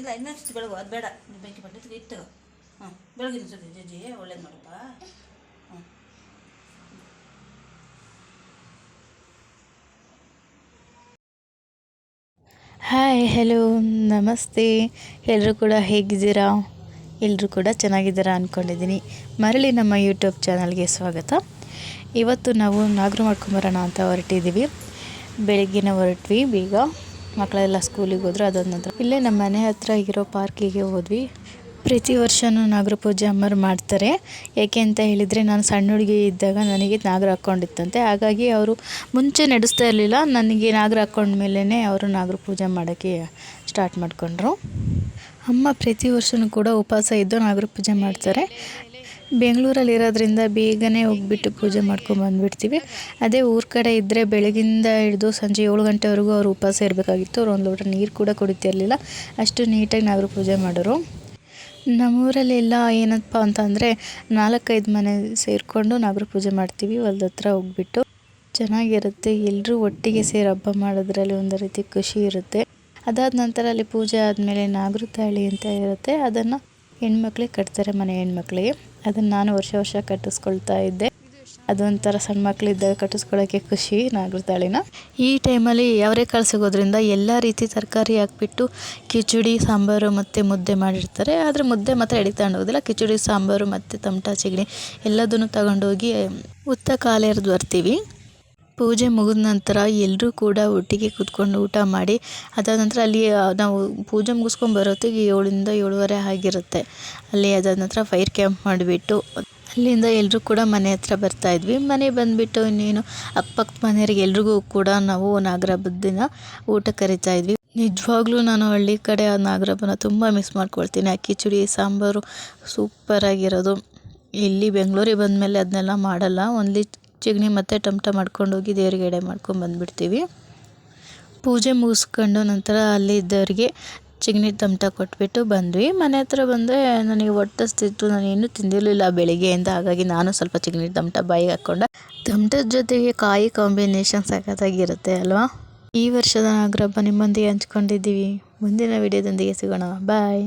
ಇಲ್ಲ, ಇನ್ನೊಂದು ಬೆಳಗು, ಅದು ಬೇಡ. ಬೆಂಕಿ ಪಟ್ಟಕ್ಕೆ ಇತ್ತು ಹಾಂ ಬೆಳಗಿನ ಸುದ್ದಿ ಜಜ್ಜಿ ಒಳ್ಳೇದು ಮಾಡಪ್ಪ ಹಾಯ್ ಹಲೋ ನಮಸ್ತೆ. ಎಲ್ಲರೂ ಕೂಡ ಹೇಗಿದ್ದೀರಾ? ಎಲ್ಲರೂ ಕೂಡ ಚೆನ್ನಾಗಿದ್ದೀರಾ ಅಂದ್ಕೊಂಡಿದ್ದೀನಿ ಮರಳಿ ನಮ್ಮ ಯೂಟ್ಯೂಬ್ ಚಾನಲ್ಗೆ ಸ್ವಾಗತ. ಇವತ್ತು ನಾವು ನಾಗರು ಮಾಡ್ಕೊಂಬರೋಣ ಅಂತ ಹೊರಟಿದ್ದೀವಿ. ಬೆಳಗ್ಗಿನ ಹೊರಟ್ವಿ, ಬೇಗ. ಮಕ್ಕಳೆಲ್ಲ ಸ್ಕೂಲಿಗೆ ಹೋದ್ರು, ಅದಾದ ನಂತರ. ಇಲ್ಲೇ ನಮ್ಮ ಮನೆ ಹತ್ರ ಇರೋ ಪಾರ್ಕಿಗೆ ಹೋದ್ವಿ. ಪ್ರತಿ ವರ್ಷವೂ ನಾಗರ ಪೂಜೆ ಅಮ್ಮರು ಮಾಡ್ತಾರೆ. ಏಕೆ ಅಂತ ಹೇಳಿದರೆ, ನಾನು ಸಣ್ಣ ಹುಡುಗಿ ಇದ್ದಾಗ ನನಗೆ ನಾಗರ ಹಾಕ್ಕೊಂಡಿತ್ತಂತೆ. ಹಾಗಾಗಿ ಅವರು ಮುಂಚೆ ನಡೆಸ್ತಾ ಇರಲಿಲ್ಲ. ನನಗೆ ನಾಗರ ಹಾಕ್ಕೊಂಡ್ಮೇಲೇ ಅವರು ನಾಗರ ಪೂಜೆ ಮಾಡೋಕ್ಕೆ ಸ್ಟಾರ್ಟ್ ಮಾಡಿಕೊಂಡ್ರು. ಅಮ್ಮ ಪ್ರತಿ ವರ್ಷವೂ ಕೂಡ ಉಪವಾಸ ಇದ್ದು ನಾಗರ ಪೂಜೆ ಮಾಡ್ತಾರೆ. ಬೆಂಗಳೂರಲ್ಲಿ ಇರೋದ್ರಿಂದ ಬೇಗನೆ ಹೋಗ್ಬಿಟ್ಟು ಪೂಜೆ ಮಾಡ್ಕೊಂಡು ಬಂದುಬಿಡ್ತೀವಿ. ಅದೇ ಊರ ಕಡೆ ಇದ್ದರೆ ಬೆಳಗಿಂದ ಹಿಡಿದು ಸಂಜೆ ಏಳು ಗಂಟೆವರೆಗೂ ಅವ್ರು ಉಪವಾಸ ಇರಬೇಕಾಗಿತ್ತು. ಅವ್ರು ಒಂದು ಲೋಟ ನೀರು ಕೂಡ ಕುಡಿತಿರ್ಲಿಲ್ಲ. ಅಷ್ಟು ನೀಟಾಗಿ ನಾಗರ ಪೂಜೆ ಮಾಡೋರು ನಮ್ಮೂರಲ್ಲೆಲ್ಲ ಏನಪ್ಪ ಅಂತಂದರೆ ನಾಲ್ಕೈದು ಮನೆ ಸೇರಿಕೊಂಡು ನಾಗರ ಪೂಜೆ ಮಾಡ್ತೀವಿ. ಹೊಲ್ದ ಹತ್ರ ಹೋಗ್ಬಿಟ್ಟು ಚೆನ್ನಾಗಿರುತ್ತೆ. ಎಲ್ಲರೂ ಒಟ್ಟಿಗೆ ಸೇರಿ ಹಬ್ಬ ಮಾಡೋದ್ರಲ್ಲಿ ಒಂದು ರೀತಿ ಖುಷಿ ಇರುತ್ತೆ. ಅದಾದ ನಂತರ ಅಲ್ಲಿ ಪೂಜೆ ಆದಮೇಲೆ ನಾಗರ ತಾಳಿ ಅಂತ ಇರುತ್ತೆ. ಅದನ್ನು ಹೆಣ್ಮಕ್ಳಿಗೆ ಕಟ್ತಾರೆ ಮನೆ ಹೆಣ್ಮಕ್ಳಿಗೆ. ಅದನ್ನು ನಾನು ವರ್ಷ ವರ್ಷ ಕಟ್ಟಿಸ್ಕೊಳ್ತಾ ಇದ್ದೆ. ಅದೊಂಥರ ಸಣ್ಣ ಮಕ್ಕಳಿದ್ದಾಗ ಕಟ್ಟಿಸ್ಕೊಳ್ಳೋಕ್ಕೆ ಖುಷಿ, ನಾಗರತಾಳಿನ. ಈ ಟೈಮಲ್ಲಿ ಅವರೆಕಾಳು ಸಿಗೋದ್ರಿಂದ ಎಲ್ಲ ರೀತಿ ತರಕಾರಿ ಹಾಕ್ಬಿಟ್ಟು ಕಿಚಡಿ, ಸಾಂಬಾರು ಮತ್ತು ಮುದ್ದೆ ಮಾಡಿರ್ತಾರೆ. ಆದರೆ ಮುದ್ದೆ ಮಾತ್ರ ತಗೊಂಡೋಗೋದಿಲ್ಲ. ಕಿಚಡಿ, ಸಾಂಬಾರು ಮತ್ತು ತಮಟ ಚಿಗಣಿ ಎಲ್ಲದನ್ನು ತಗೊಂಡೋಗಿ, ಉತ್ತ ಕಾಲೇರ್ದು ಬರ್ತೀವಿ. ಪೂಜೆ ಮುಗಿದ ನಂತರ ಎಲ್ಲರೂ ಕೂಡ ಒಟ್ಟಿಗೆ ಕೂತ್ಕೊಂಡು ಊಟ ಮಾಡಿ, ಅದಾದ ನಂತರ ಅಲ್ಲಿ ನಾವು ಪೂಜೆ ಮುಗಿಸ್ಕೊಂಡು ಬರೋತ್ತಿಗೆ ಏಳರಿಂದ ಏಳುವರೆ ಆಗಿರುತ್ತೆ. ಅಲ್ಲಿ ಅದಾದ ನಂತರ ಫೈರ್ ಕ್ಯಾಂಪ್ ಮಾಡಿಬಿಟ್ಟು, ಅಲ್ಲಿಂದ ಎಲ್ಲರೂ ಕೂಡ ಮನೆ ಹತ್ರ ಬರ್ತಾ ಇದ್ವಿ. ಮನೆ ಬಂದುಬಿಟ್ಟು ಇನ್ನೇನು ಅಕ್ಕಪಕ್ಕದ ಮನೆಯವ್ರಿಗೆ ಎಲ್ರಿಗೂ ಕೂಡ ನಾವು ನಾಗರ ಹಬ್ಬದ ಊಟ ಕರಿತಾ ಇದ್ವಿ. ನಿಜವಾಗ್ಲೂ ನಾನು ಹಳ್ಳಿ ಕಡೆ ಆ ನಾಗರ ಹಬ್ಬನ ತುಂಬ ಮಿಸ್ ಮಾಡ್ಕೊಳ್ತೀನಿ. ಆ ಕಿಚಡಿ, ಸಾಂಬಾರು ಸೂಪರಾಗಿರೋದು ಇಲ್ಲಿ ಬೆಂಗಳೂರಿಗೆ ಬಂದಮೇಲೆ ಅದನ್ನೆಲ್ಲ ಮಾಡಲ್ಲ. ಓನ್ಲಿ ಚಿಗಣಿ ಮತ್ತು ಟಮಟ ಮಾಡ್ಕೊಂಡೋಗಿ ದೇವ್ರಿಗೆ ಎಡೆ ಮಾಡ್ಕೊಂಡು ಬಂದುಬಿಡ್ತೀವಿ. ಪೂಜೆ ಮುಗಿಸ್ಕೊಂಡು ನಂತರ ಅಲ್ಲಿ ಇದ್ದವರಿಗೆ ಚಿಗಣಿ ತಮಟ ಕೊಟ್ಬಿಟ್ಟು ಬಂದ್ವಿ. ಮನೆ ಹತ್ರ ಬಂದರೆ ನನಗೆ ಹೊಟ್ಟೆ ನಾನೇನು ನಾನು ಏನೂ ತಿಂದಿರಲಿಲ್ಲ ಬೆಳಿಗ್ಗೆಯಿಂದ, ಹಾಗಾಗಿ ನಾನು ಸ್ವಲ್ಪ ಚಿಗಣಿ ತಮಟ ಬಾಯಿಗೆ ಹಾಕ್ಕೊಂಡೆ ತಮಟದ ಜೊತೆಗೆ ಕಾಯಿ ಕಾಂಬಿನೇಷನ್ ಸಖತ್ತಾಗಿರುತ್ತೆ ಅಲ್ವಾ? ಈ ವರ್ಷದ ನಾಗರಬ್ಬ ನಿಮ್ಮೊಂದಿಗೆ ಹಂಚ್ಕೊಂಡಿದ್ದೀವಿ. ಮುಂದಿನ ವಿಡಿಯೋದೊಂದಿಗೆ ಸಿಗೋಣ. ಬಾಯ್